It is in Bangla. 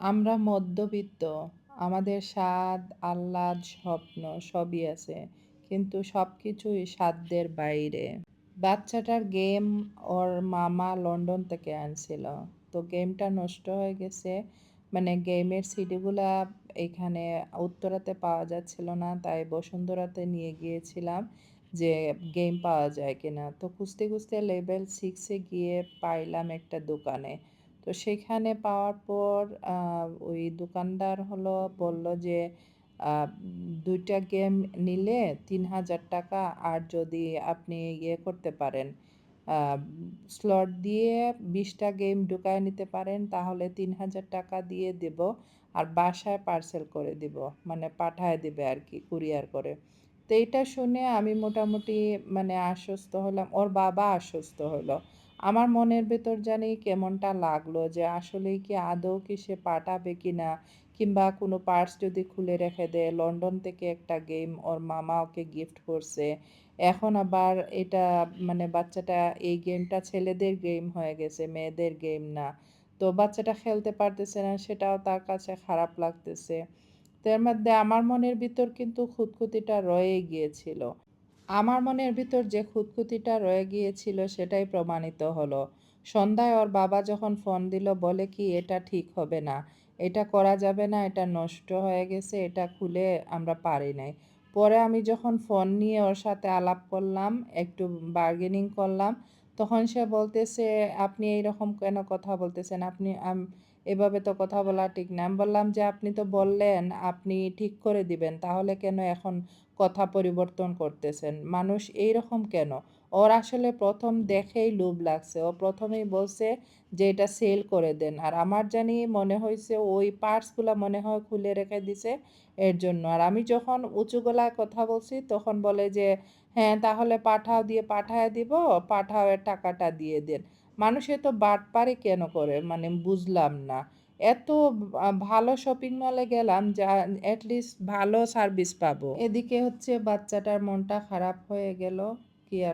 আমরা মধ্যবিত্ত, আমাদের স্বাদ, আহ্লাদ, স্বপ্ন সবই আছে, কিন্তু সব কিছুই সাধ্যের বাইরে। বাচ্চাটার গেম ওর মামা লন্ডন থেকে আনছিল। তো গেমটা নষ্ট হয়ে গেছে। মানে গেমের সিডিগুলা এখানে উত্তরাতে পাওয়া যাচ্ছিল না, তাই বসুন্ধরাতে নিয়ে গিয়েছিলাম যে গেম পাওয়া যায় কিনা। তো খুঁজতে খুঁজতে লেভেল সিক্সে গিয়ে পাইলাম একটা দোকানে। তো সেখানে পাওয়ার পর ওই দোকানদার হলো বলল যে দুইটা গেম নিলে তিন হাজার টাকা আর যদি আপনি ইয়ে করতে পারেন স্লট দিয়ে বিশটা গেম ঢুকায় নিতে পারেন, তাহলে তিন হাজার টাকা দিয়ে দেব আর বাসায় পার্সেল করে দিব মানে পাঠায় দেবে আর কি, কুরিয়ার করে। তো এইটা শুনে আমি মোটামুটি মানে আশ্বস্ত হলাম, ওর বাবা আশ্বস্ত হলো। আমার মনের ভেতর জানি কেমনটা লাগল যে আসলেই কি আদৌ কি সে পাঠাবে কি না? কিংবা কোনো পার্স যদি খুলে রেখে দেয়, লন্ডন থেকে একটা গেম ওর মামা ওকে গিফট করছে। এখন আবার এটা মানে বাচ্চাটা এই গেমটা ছেলেদের গেম হয়ে গেছে, মেয়েদের গেম না। তো বাচ্চাটা খেলতে পারতেছে না, সেটাও তার কাছে খারাপ লাগতেছে। তার মধ্যে আমার মনের ভিতর কিন্তু খুঁতখুতিটা রয়ে গিয়েছিল। আমার মনের ভিতর যে খুঁতখুতিটা রয়ে গিয়েছিল সেটাই প্রমাণিত হলো। সন্ধ্যায় ওর বাবা যখন ফোন দিল, বলে কি, এটা ঠিক হবে না। এটা করা যাবে না, এটা নষ্ট হয়ে গেছে, এটা খুলে আমরা পারি নাই। পরে আমি যখন ফোন নিয়ে ওর সাথে আলাপ করলাম, একটু বার্গেনিং করলাম, তখন সে বলতেছে, আপনি এই রকম কেন কথা বলতেছেন? আপনি এভাবে তো কথা বলা ঠিক না। আমি বললাম যে, আপনি তো বললেন, আপনি ঠিক করে দিবেন, তাহলে কেন এখন কথা পরিবর্তন করতেছেন। মানুষ এই রকম কেন? ওর আসলে প্রথম দেখেই লোভ লাগছে। ও প্রথমেই বলছে যে, এটা সেল করে দেন। আর আমার জানি মনে হয়েছে ওই পার্টসগুলো মনে হয় খুলে রেখে দিছে এর জন্য। আর আমি যখন উঁচু গলায় কথা বলছি, তখন বলে যে হ্যাঁ তাহলে পাঠাও দিয়ে পাঠায় দিব, পাঠাও এর টাকাটা দিয়ে দেন। মানুষে তো বাটপারি কেন করে? মানে বুঝলাম না। এত ভালো শপিং মলে গেলাম যা অ্যাটলিস্ট ভালো সার্ভিস পাবো। এদিকে হচ্ছে বাচ্চাটার মনটা খারাপ হয়ে গেল, কি আর